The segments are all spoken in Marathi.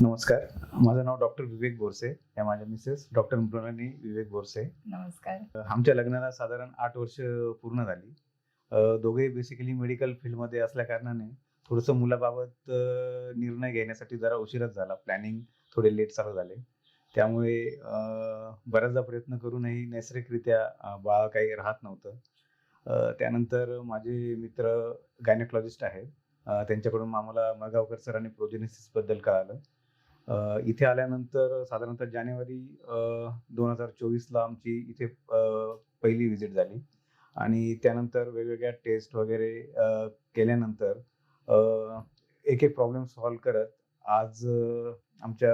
नमस्कार. माझं नाव डॉक्टर विवेक बोरसे. या माझ्या मिसेस डॉक्टर मृणाली विवेक बोरसे. नमस्कार. आमच्या लग्नाला साधारण आठ वर्ष पूर्ण झाली. अ, दोघेही बेसिकली मेडिकल फील्डमध्ये असल्या कारणाने थोडंसं मुलाबाबत निर्णय घेण्यासाठी जरा उशीरच झाला. प्लॅनिंग थोडे लेट चालू झाले. त्यामुळे बऱ्याचदा प्रयत्न करूनही नैसर्गिकरित्या बाळ काही राहत नव्हतं. त्यानंतर माझे मित्र गायनेकॉलॉजिस्ट आहेत. त्यांच्याकडून आम्हाला मळगावकर सरांनी प्रोजेनेसिसबद्दल कळालं. इथे आल्यानंतर साधारणतः जानेवारी दोन हजार चोवीसला आमची इथे पहिली व्हिजिट झाली. आणि त्यानंतर वेगवेगळ्या टेस्ट वगैरे केल्यानंतर एक एक प्रॉब्लेम सॉल्व्ह करत आज आमच्या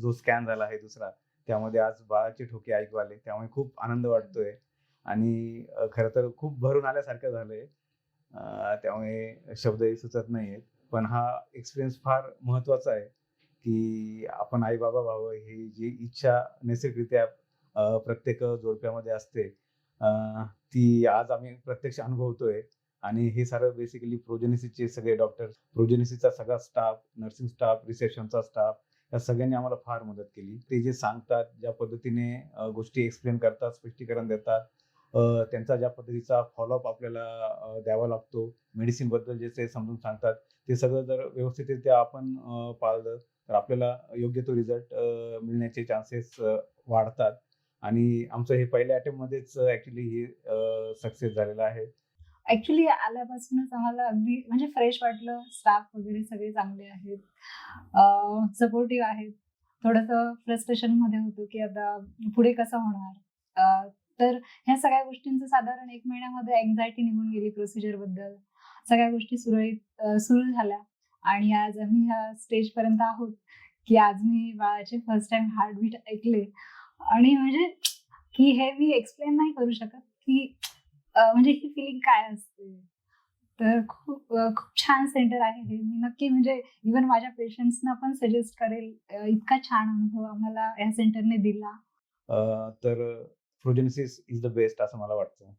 जो स्कॅन झाला आहे दुसरा त्यामध्ये आज बाळाचे ठोके ऐकू आले. त्यामुळे खूप आनंद वाटतोय. आणि खरं तर खूप भरून आल्यासारखं झालंय. त्यामुळे शब्दही सुचत नाहीयेत. पण हा एक्सपिरियन्स फार महत्त्वाचा आहे. की आपण आई बाबा व्हावं ही जी इच्छा नैसर्गिकरित्या प्रत्येक जोडप्यामध्ये असते ती आज आम्ही प्रत्यक्ष अनुभवतोय आणि हे सारं बेसिकली प्रोजेनेसीचे सगळे डॉक्टर प्रोजेनेसीचा सगळा स्टाफ नर्सिंग स्टाफ रिसेप्शनचा स्टाफ या सगळ्यांनी आम्हाला फार मदत केली. ते जे सांगतात ज्या पद्धतीने गोष्टी एक्सप्लेन करतात स्पष्टीकरण देतात त्यांचा ज्या पद्धतीचा फॉलोअप आपल्याला द्यावा लागतो. मेडिसिनबद्दल जे ते समजून सांगतात ते सगळं जर व्यवस्थितरित्या आपण पाळलं तर आपल्याला योग्य तो रिझल्ट मिळण्याचे चान्सेस वाढतात. आणि आमचं हे पहिल्या अटेम्प्टमध्येच ऍक्च्युली हे सक्सेस झालेलं आहे. ऍक्च्युली आल्यापासूनच आम्हाला अगदी म्हणजे फ्रेश वाटलं. स्टाफ वगैरे सगळे चांगले आहेत. सपोर्टिव्ह आहेत. थोडंसं फ्रस्ट्रेशनमध्ये होतो की आता पुढे कसं होणार? तर ह्या सगळ्या गोष्टींचं साधारण एक महिन्यामध्ये अँझायटी निघून गेली प्रोसिजरबद्दल. सगळ्या गोष्टी सुरळीत सुरू झाल्या. आणि आज आम्ही ह्या स्टेज पर्यंत आहोत की आज मी बाळाचे फर्स्ट टाइम हार्टबीट ऐकले. आणि म्हणजे की हे मी एक्सप्लेन नाही करू शकत की म्हणजे ही फिलिंग काय असते. तर खूप खूप छान सेंटर आहे हे. मी नक्की म्हणजे इवन माझ्या पेशंट्सना पण सजेस्ट करेल इतका छान अनुभव आम्हाला या सेंटरने दिला. तर प्रोजेनिसिस इज द बेस्ट असं मला वाटतं.